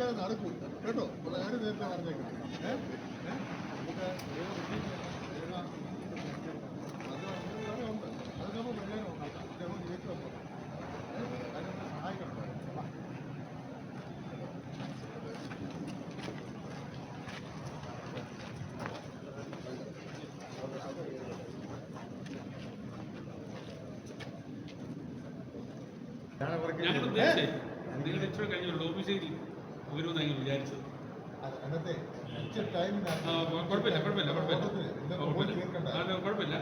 അതൊക്കെ നടക്കൂ കേട്ടോ ഉള്ള കാര്യം നേരത്തെ പറഞ്ഞേക്കാം? നമുക്ക് അത് നമുക്ക് പരിഹാരം ഉണ്ടാക്കാം. ഇത് നമുക്ക് ജയിച്ചു വരണം. ഏ? അതിനെ ഒന്ന് സഹായിക്കണം വാ. ഞങ്ങൾ ഉദ്ദേശിച്ചേ നിങ്ങൾ ഇച്ചിരി കഴിഞ്ഞുള്ളൂ ഓഫീസിൽ വരുമെന്ന് ഞങ്ങൾ വിചാരിച്ചത് കുഴപ്പമില്ല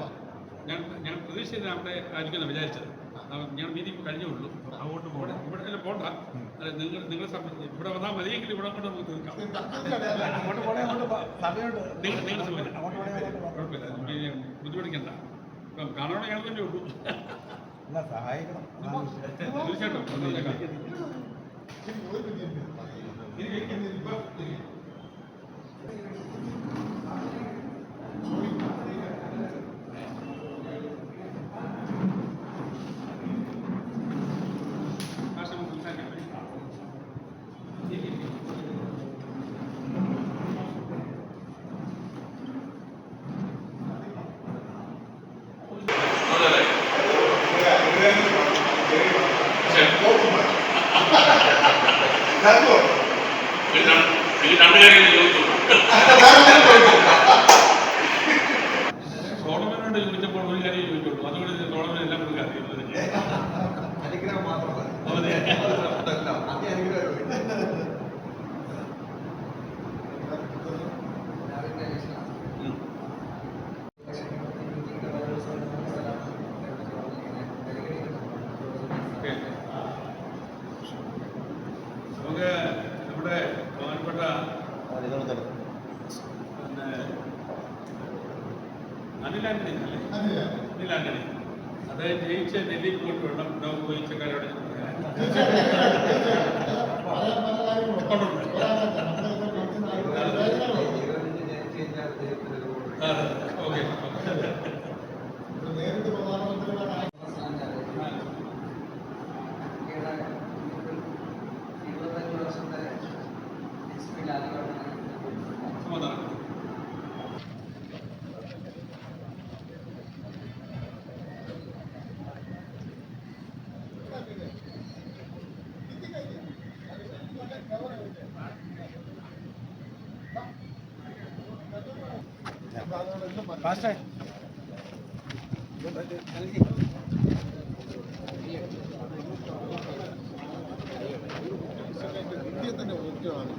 ഞാൻ ഞാൻ പ്രതീക്ഷിച്ചത് അവിടെ ആയിരിക്കുമെന്ന് വിചാരിച്ചത്. ഞാൻ മീറ്റിംഗ് കഴിഞ്ഞുള്ളൂ അങ്ങോട്ട് പോകണം ഇവിടെ തന്നെ പോണ്ട. അല്ല നിങ്ങൾ നിങ്ങളെ സംബന്ധിച്ച് ഇവിടെ വന്നാൽ മതിയെങ്കിൽ ഇവിടെ കൊണ്ട് നമുക്ക് തീർക്കാം. നിങ്ങൾ നിങ്ങൾ. കുഴപ്പമില്ല ബുദ്ധിമുട്ടിക്കണ്ട. ഇപ്പം കാണാൻ ഞങ്ങൾ തന്നെ ഉള്ളൂ. സഹായിക്കണം. തീർച്ചയായിട്ടും Tá bom. இது தமிழர்கள் போயிட்டு అనిలాంటి అనిలాంటి అదే జయించే ఢిల్లీ కోర్టు వెళ్ళడం డబ్బు పోయించగలడు ഇന്ത്യ തന്നെ മുഖ്യമാണ്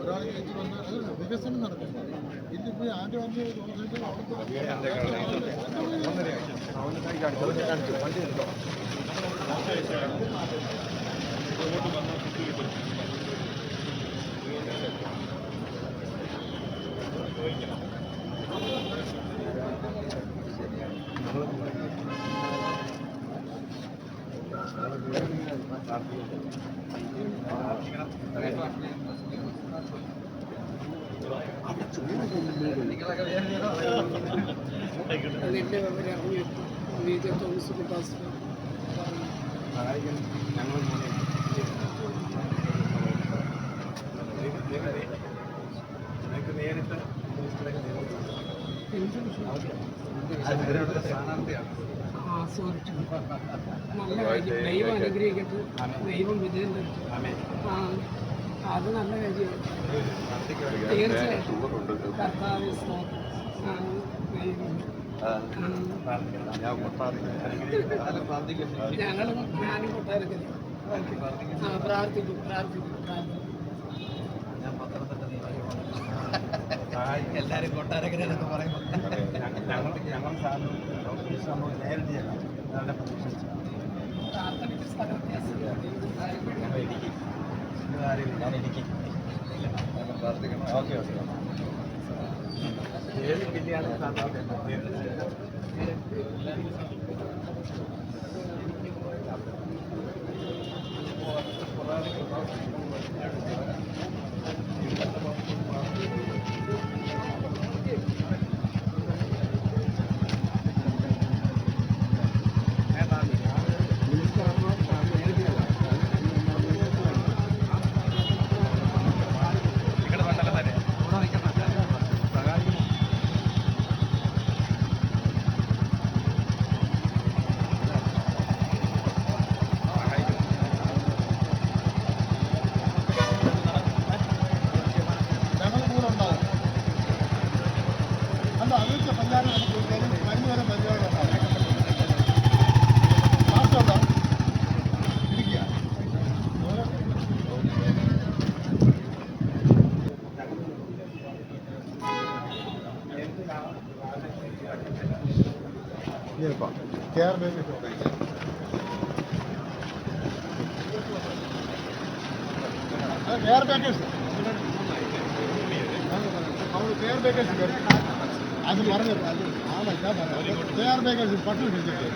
ഒരാൾ ജയിച്ചു വന്ന് അത് വികസനം നടക്കും ഇതിപ്പോ ആദ്യം വന്ന് അതിന്റെ নিজের একটা অনুষ্ঠিত আসবে നല്ല കാര്യം. ദൈവം അനുഗ്രഹിക്കട്ടെ. ദൈവം വിജയം തരട്ടെ ആമേ ആ അത് നല്ല തീർച്ചയായിട്ടും. കർത്താവ് ഞങ്ങളും ഞാനും കൊട്ടാരത്തിൽ പ്രാർത്ഥിക്കും പ്രാർത്ഥിക്കും പ്രാർത്ഥിക്കും ഞാൻ പത്തനംതിട്ട നിയോജകമണ്ഡലം എല്ലാവരും കൊട്ടാരക്കര എന്നൊക്കെ പറയുമ്പോൾ. ഞങ്ങൾ ഞങ്ങൾ സാറിന് ഓഫീസ് നമ്മൾ നേരിട്ട് ചെല്ലാം ഞങ്ങളുടെ പ്രതീക്ഷിച്ചു ഞാൻ ഇടുക്കി പ്രാർത്ഥിക്കണം ഓക്കെ ഓക്കെ ഏത് ત્યાર બેબી તો ಯಾರು ಬೇಕಷ್ಟು ಅವರು ತೇರು ಬೇಕಷ್ಟು ಅದು ಬರಬೇಕು ಅದು ಆಮೇಲೆ ತೇರು ಬೇಕಷ್ಟು ಪಟ್ಟು ಹಿಡಿದಿದೆ